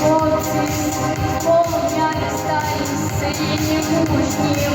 Бог, Бог, я не стаю, сині мужні,